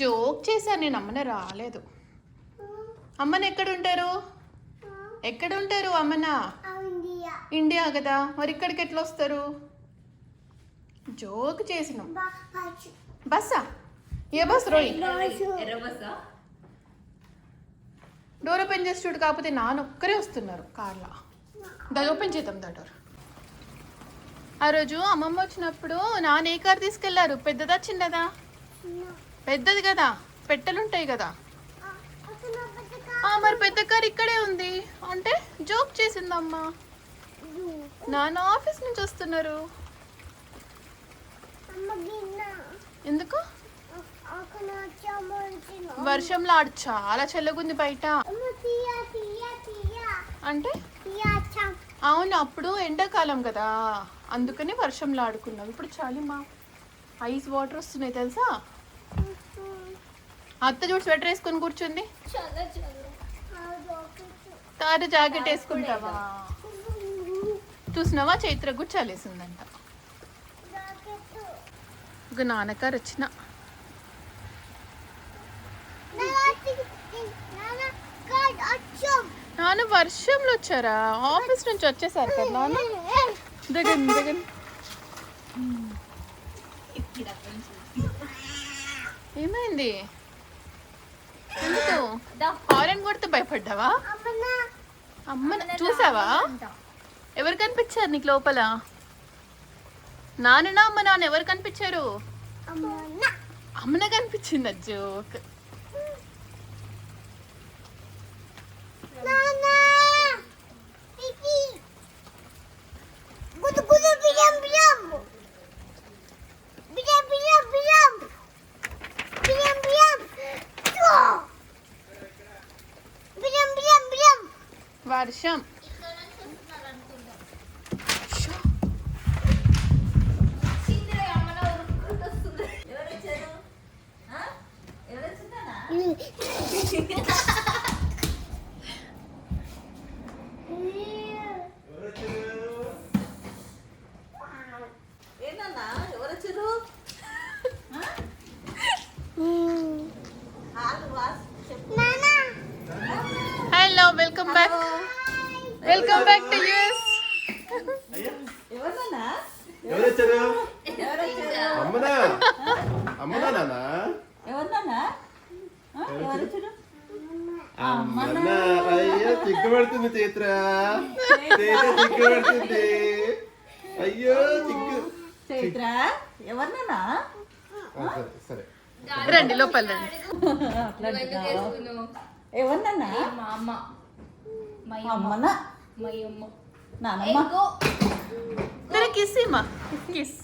Joke చేశాను నేను అమ్మనే రాలేదు. అమ్మని ఎక్కడ ఉంటారు ఎక్కడ ఉంటారు అమ్మన? ఇండియా కదా మరి ఇక్కడికి ఎట్లా వస్తారు? జోక్ చేసిన. బస్సా ఏ బస్ రోయ్? డోర్ ఓపెన్ చేసి చూడు కాకపోతే నాన్న ఒక్కరే వస్తున్నారు కార్లో. దాన్ని ఓపెన్ చేద్దాం దా డోర్. ఆ రోజు అమ్మమ్మ వచ్చినప్పుడు నాన్న ఏ కార్ తీసుకెళ్ళారు? పెద్దదా చిన్నదా? పెద్దది కదా పెట్టెలుంటాయి కదా. ఆ, మరి పెద్ద కార్ ఇక్కడే ఉంది. అంటే జోక్ చేసిందమ్మా. నాన్న ఆఫీస్ నుంచి వస్తున్నారు. ఎందుకు? వర్షంలో ఆడు చాలా చల్లగుంది బయట. అంటే? అవును అప్పుడు ఎండాకాలం కదా. అందుకని వర్షంలో ఆడుకున్నాం. ఇప్పుడు చలిమా. ఐస్ వాటర్ వస్తున్నాయి తెలుసా? అత్త చూడు స్వెటర్ వేసుకొని కూర్చుంది. తార జాకెట్ వేసుకుంటావా? చూసినావా? చైత్ర కూడా చలేసిందంట ఒక నాన్నగారు వచ్చిన. నాన్న వర్షంలో వచ్చారా? ఆఫీస్ నుంచి వచ్చేసారు కదా నాన్న? దిగండి దిగండి. ఏమైంది? హారన్ కొడితే భయపడ్డావా? అమ్మ చూసావా? ఎవరు కనిపించారు నీకు లోపల? నాన్న అమ్మ నాన్న ఎవరు కనిపించారు? అమ్మన కనిపించింది జోక్ వర్షం. ఎవరు వచ్చారు ఆ? ఎవరు వచ్చిందనా ఏంటన్నా ఎవరు వచ్చారు ఆ? ఆగు, వాస్, చెప్పు. Hello welcome back welcome back to US ఎవరన్నా ఎవరు వచ్చారు ఎవరు వచ్చారు అమ్మనా అమ్మనా నాన్న ఎవరన్నా ఆ? ఎవరు వచ్చారు అమ్మనా అయ్యో సిగ్గుపడుతుంది చైత్ర చైత్ర సిగ్గుపడుతుంది అయ్యో సిగ్గు చైత్ర ఎవరినన్నా? ఆ, సరే రండి లోపల రండి. ఎవరినన్నా? మా అమ్మ. మా అమ్మనా? మా అమ్మ. నానమ్మ? కిస్ ఇమ్మా. కిస్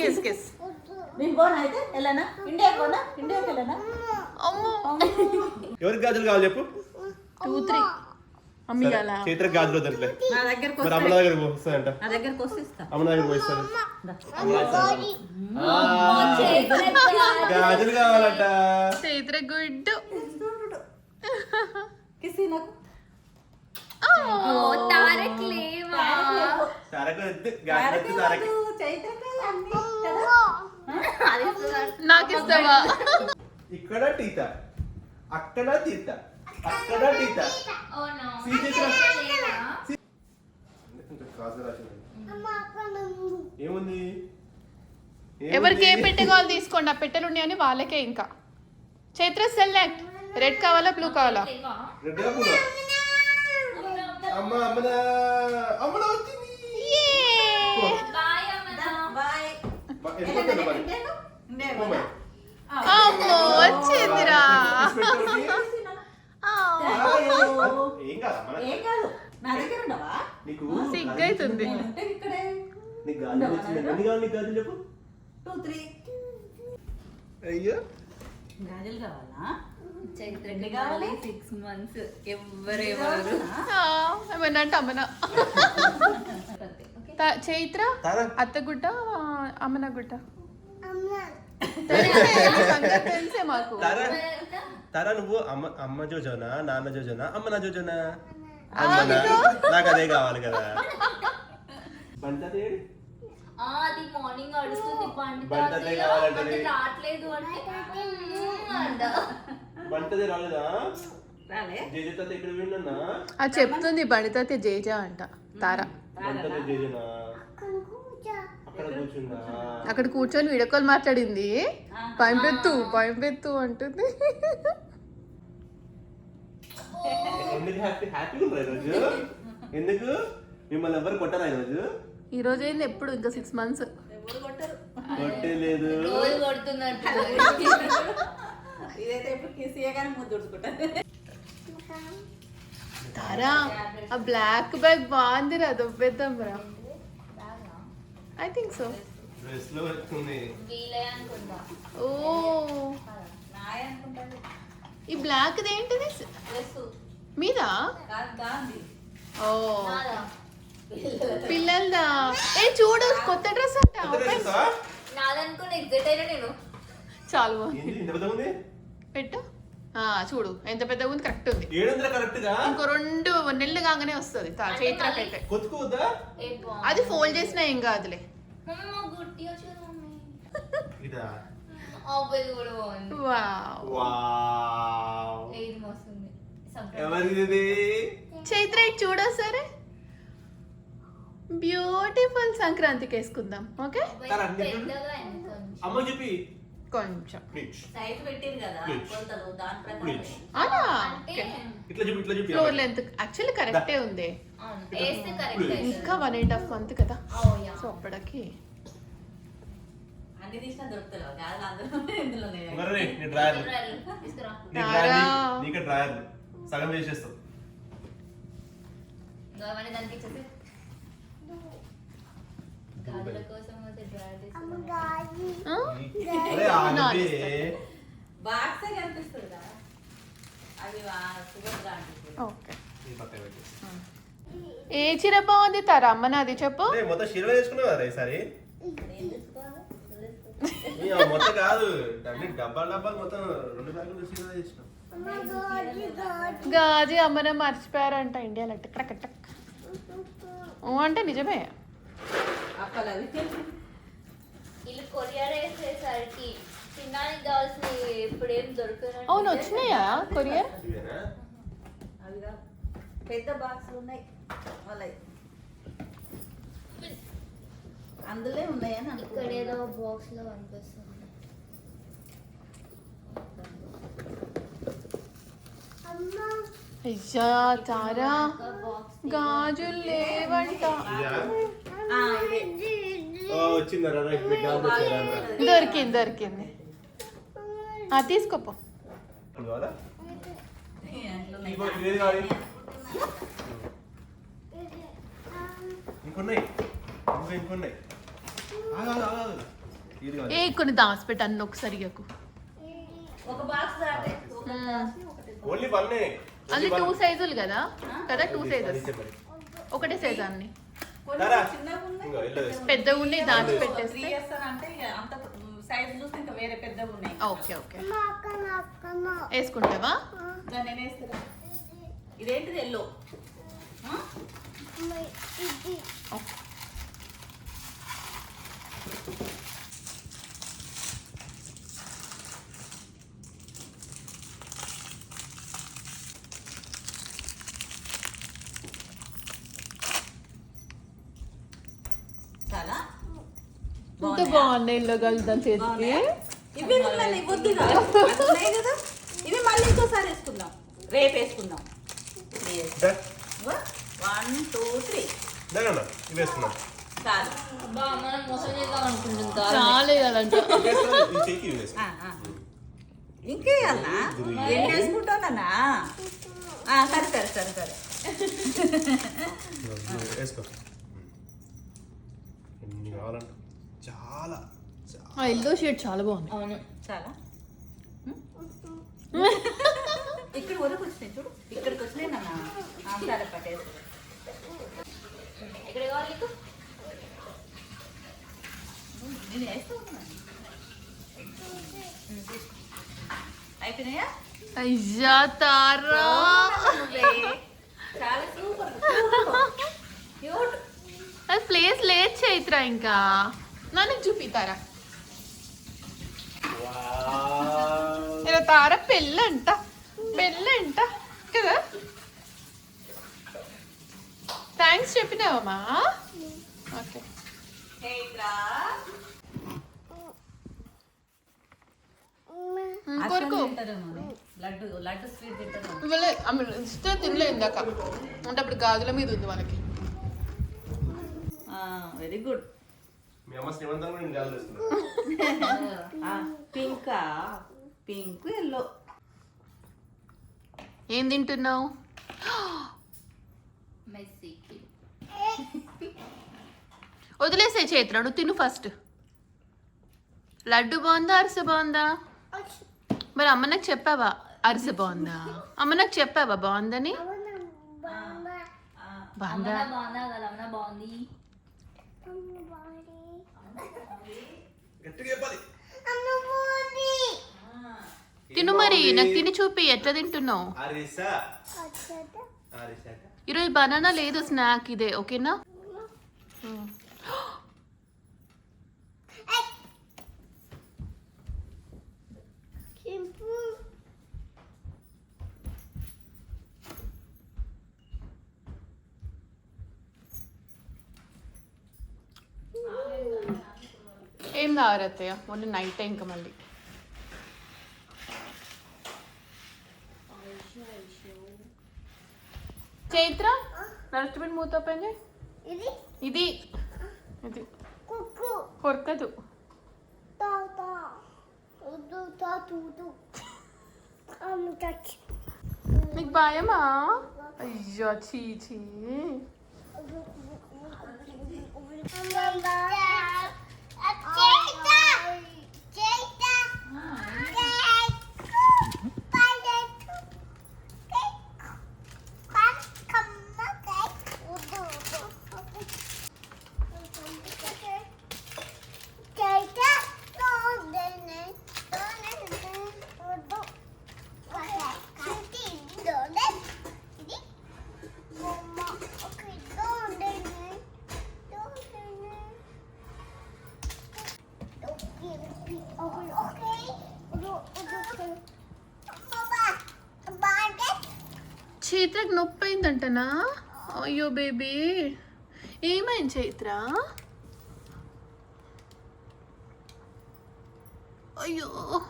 కిస్ కిస్ నేను పోనా అయితే? వెళ్ళనా? ఇండియా పోనా? ఇండియాకి వెళ్ళనా? అమ్మో. ఎవరికి గాజులు కావాలి చెప్పు? టూ త్రీ అమ్మి చైత్ర గాజులు వద్దంటే నా దగ్గరకు మరి అమ్మ దగ్గర పోస్తానంట నా దగ్గరకు వస్తే ఇస్తా. అమ్మ దగ్గర పోయిస్తాను దా. గాజులు కావాలంట. చైత్ర గుడ్డు. కిసి నాకు. నాకు ఇస్తావా ఇక్కడ టీత అక్కడ తీత. అక్కడ క్రాస్గా రాసింది. ఏముంది? ఎవరికి ఏ పెట్టె కావాలి తీసుకోండి. ఆ పెట్టెలు ఉన్నాయని వాళ్ళకే ఇంకా. చైత్ర సెలెక్ట్. రెడ్ కావాలా బ్లూ కావాలా? పూల అమ్మ అమ్మనా. అమ్మనా వచ్చింది. Bye bye. వచ్చిందిరా. ఏం కాదు మన ఏం కాదు నా దగ్గర ఉండవా? నీకు సిగ్గైతుంది నేను ఉంటే ఇక్కడే. నీకు గాజులు వచ్చింది ఎన్ని కావాలి నీకు గాజులు చెప్పు? Two three. అయ్యో. గాజులు కావాలా? చైత్రకి కావాలి. సిక్స్ మంత్స్ ఎవరెవరు ఆ, ఏమన్నా అంటే అమ్మన? త- చైత్ర? తారా. అత్త గుడ్డ అమ్మన గుడ్డ తెలిసే, ఈ సంగతి తెలిసే మాకు. తారా. తారా నువ్వు అమ్మ అమ్మ జోజోనా నాన్న జోజోనా అమ్మ నా జోజోనా? అమ్మనా. నాకు అదే కావాలి కదా. అది చెప్తుంది బండితే జేజ అంట తార. అక్కడ కూర్చుందా? అక్కడ కూర్చొని వీడియో కాల్ మాట్లాడింది. పంపెత్తు పంపెత్తు అంటుంది. ఎందుకు హ్యాపీ హ్యాపీగా ఉన్నారు ఈరోజు ఎందుకు? మిమ్మల్ని ఎవరు కొట్టరా ఈరోజు ఈ రోజు ఏంది? ఎప్పుడు? ఇంకా సిక్స్ మంత్స్ ఎవరు కొట్టరు. కొట్టలేదు. ఇదైతే తారా ఆ బ్లాక్ బ్యాగ్ బాగుందిరా దొబ్బేద్దాం రా ఐ థింక్ సో ఓ. ఈ బ్లాక్ ఏంటిది? మీద? ఓ. నాదా పిల్లలదా? ఏ చూడు కొత్త డ్రెస్ అంట? నాదనుకుని ఎగ్జైట్ అయినా నేను. చాలు బాగుంది. ఏంది ఇంత పెద్దగా ఉంది? పెట్టు. ఆ చూడు ఎంత పెద్దగా ఉంది కరెక్ట్ ఉంది. ఇంకో రెండు నెలలు కాగానే వస్తుంది. చైత్రకైతే. అది ఫోల్డ్ చేసినా ఏం కాదులే. మమ్మీ. ఎవరిది? చైత్ర చూడు సరే. బ్యూటిఫుల్ సంక్రాంతికి వేసుకుందాం ఓకే. అమ్మ చెప్పి కొంచెం. ఫ్లోర్ లెంత్ యాక్చువల్లీ కరెక్టే ఉంది. ఇంకా వన్ అండ్ హాఫ్ మంత్ కదా. అవుయా సో అప్పటికి. డ్రాయర్. డ్రాయర్. సగం వేసేస్తావు పెట్టేసి. ఏ చీర బాగుంది తారా? అమ్మ నాది చెప్పు. అరే, మొత్తం శిరవ వేసుకున్నావు కదా ఈసారి? మొత్తం కాదు. డబ్బాలు డబ్బాలు మొత్తం రెండు బ్యాగులు శిరవ చేసినాం గాజు అమ్మనే మర్చిపోయారంట ఇండియాలో. టక్ టక్ అంటే నిజమే. వీళ్ళు కొరియర్ వేసేసరికి తినడానికి కావాల్సిన ఇప్పుడు ఏం దొరకదు అవును వచ్చినాయా కొరియర్. పెద్ద బాక్సులు ఉన్నాయి. వాళ్ళవి. అందులో ఉన్నాయని ఇక్కడ. ఏదో బాక్స్లో అయ్యా తారా. గాజులు లేవంట? దొరికింది దొరికింది. ఆ తీసుకోపో. ఏ కొన్ని దాచిపెట్టు అన్న ఒకసారి. ఒక బాక్స్ ఓన్లీ వన్నే. అది టూ సైజులు కదా? కదా టూ సైజెస్. ఒకటే సైజ్ అన్ని. చిన్నగా ఉన్నాయి దాచి అంత సైజ్ చూస్తే ఇంకా వేరే పెద్దగా ఉన్నాయి ఓకే. ఓకే వేసుకుంటావా? దాన్ని నేను వేస్తున్నా ఇదేంటిది ఎల్లో? ఓకే. చాలా బాగున్నాయి ఇల్లు కలుద్దాం చేతికి? ఇవి మళ్ళీ ఇవ్వద్దు కదా. ఇవి మళ్ళీ ఇంకోసారి వేసుకుందాం. రేపు వేసుకుందాం. One two three. ఇవి వేసుకున్నాం చాలు. మనం మోసం చేద్దాం అనుకుంటుంది చాలే. కదంట. ఇంకేయాలనా వేసుకుంటానన్నా? సరే సరే సరే సరే. వేసుకో. ఎన్ని కావాలంట చాలా ఆ ఇల్లు షేడ్ చాలా బాగుంది. అవును చాలా. ఇక్కడ వరకు వచ్చినాయి చూడు. ఇక్కడికి వచ్చినాయి నాన్న సరే పట్టేసి. ఎక్కడ కావాలి నీకు? నేను వేస్తూ ఉన్నాను. అయిపోయినాయా? అయ్యా తారా. నువ్వే. చాలా సూపర్. క్యూట్ అది ప్లేస్ లేదు చైత్ర ఇంకా. నన్ను చూపితారా? వావ్. ఇలా తార పెళ్ళంట పెళ్ళంట కదా? థ్యాంక్స్ చెప్పినావమ్మా. ఓకే కొరకు ఇస్తే తినలే ఇందాక. అంటే అప్పుడు గాజుల మీద ఉంది వాళ్ళకి. వెరీ గుడ్ మీ అమ్మ శ్రీమంతం కూడా నేను గాలి చేస్తున్నా పింకా పింక్ ఎల్లో ఏం తింటున్నావు? వదిలేసే చైత్ర నువ్వు తిను ఫస్ట్. లడ్డు బాగుందా అరిసె బాగుందా? మరి అమ్మ నాకు చెప్పావా అరిసె బాగుందా? అమ్మ నాకు చెప్పావా బాగుందని? బాగుంది? గట్టిగా చెప్పాలి. తిను మరి నాకు తిని చూపి ఎట్లా తింటున్నావు? ఈరోజు బనానా లేదు స్నాక్ ఇదే ఓకేనా? ఏం తాగరత్తయ్య? ఓన్లీ నైట్ ఇంకా మళ్ళీ. చైత్ర నరస్ట్మెంట్ మూత ఓపెన్ ఇది? ఇది. ఇది. కొరకదు. నీకు భయమా? అయ్యో చీ చీ. చైత్రకు నొప్పి అయ్యో బేబీ. ఏమైంది చైత్ర? అయ్యో.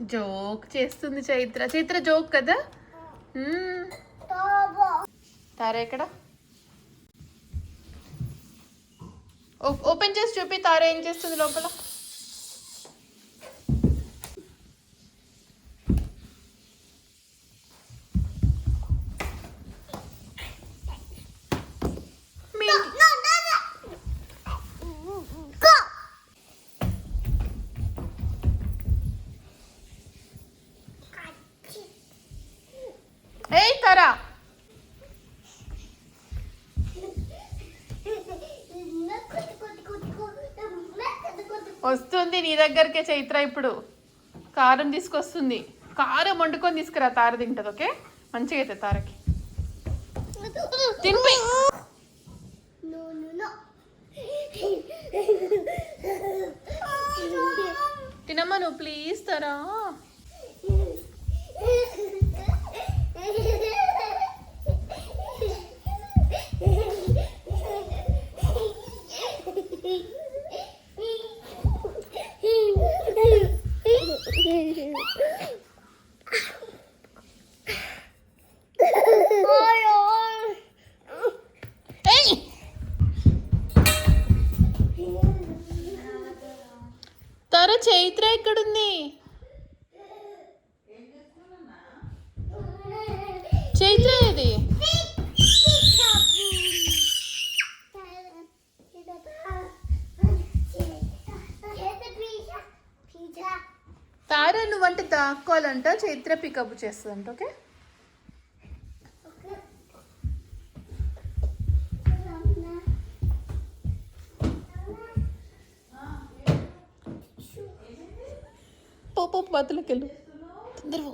జోక్ చేస్తుంది చైత్ర. చైత్ర జోక్ కదా? తారే ఎక్కడ? ఓ- ఓపెన్ చేసి చూపి. తారే ఏం చేస్తుంది లోపల మీ ఏయ్ వస్తుంది నీ దగ్గరకే చైత్ర ఇప్పుడు. కారం తీసుకొస్తుంది. కారం వండుకొని తీసుకురా తార తింటది ఓకే? మంచిగా అయితే తారకి. తినిపి. తినమ్మా నువ్వు ప్లీజ్ తారా ఏయ్ తార చైత్ర ఎక్కడుంది చైత్ర తారా తార నువ్వంటే దాక్కోవాలంట చైత్ర పికప్ చేస్తుందంట ఓకే పోపు పో తొందరగా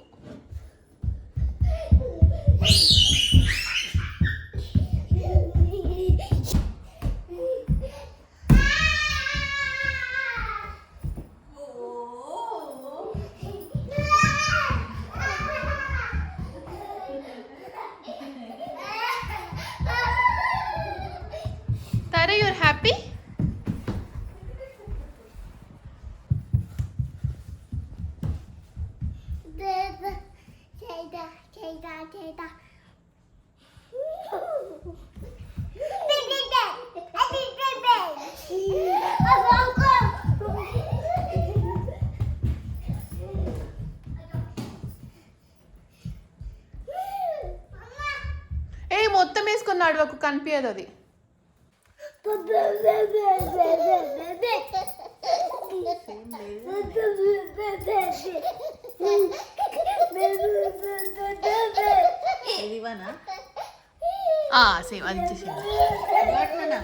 తడవకు కనిపించదు అది. సేమ్ అది. వాటినా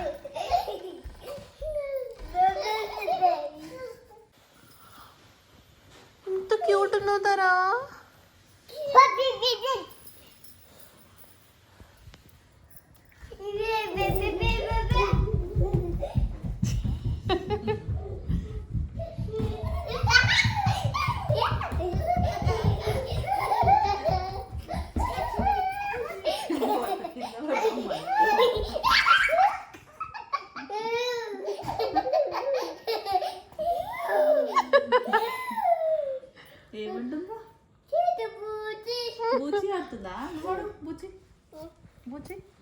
ఎంత క్యూట్ ఉన్నావు తారా ఏముంటుందో బూచి ఆడుతుందా వాడు బూచి బూచి రే ఈ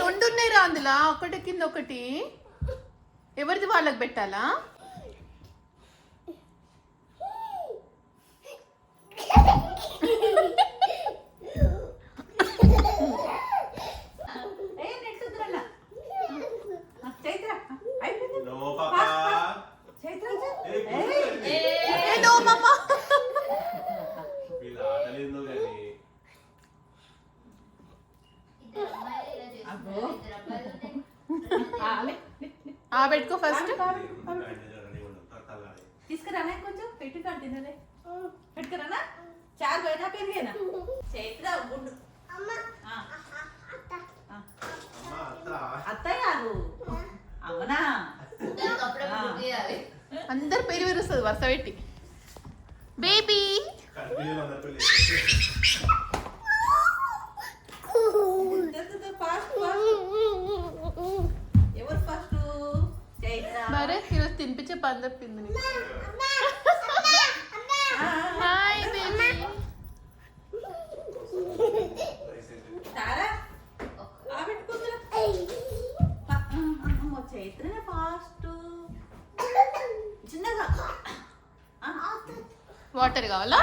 రెండు ఉన్నాయి రా అందులో. ఒకటి కింద ఒకటి. ఎవరిది వాళ్ళకి పెట్టాలా ఏ నెట్టుద్దురన్న చైత్ర అయిపోయింది నో పాపా చైత్ర ఏ, కూర్చోండి. ఏదో మమ్మ వీళ్ళ ఆటలేందో కానీ ఇద్దరు అమ్మాయిలు ఇలా చేస్తున్నారు. అబ్బో. ఇద్దరు అబ్బాయిలు ఉంటే ఆ, లే, లే, లే. ఆ పెట్టుకో ఫస్ట్ తీసుకురానా కొంచెం పెట్టి తినలే పెట్టుకురానా చారు పోయినా పెరిగేనా చైత్ర గుండు ఆ, ఆ. అత్తయ్య కాదు అవునా ఇద్దరికి అప్పుడప్పుడు గుర్తు చేయాలి. అందరు పేరు విరుస్తుంది వరుస పెట్టి. బేబీ. మరే ఈరోజు తినిపించే పని తప్పింది హాయ్ బేబీ చిన్నగా. వాటర్ కావాలా?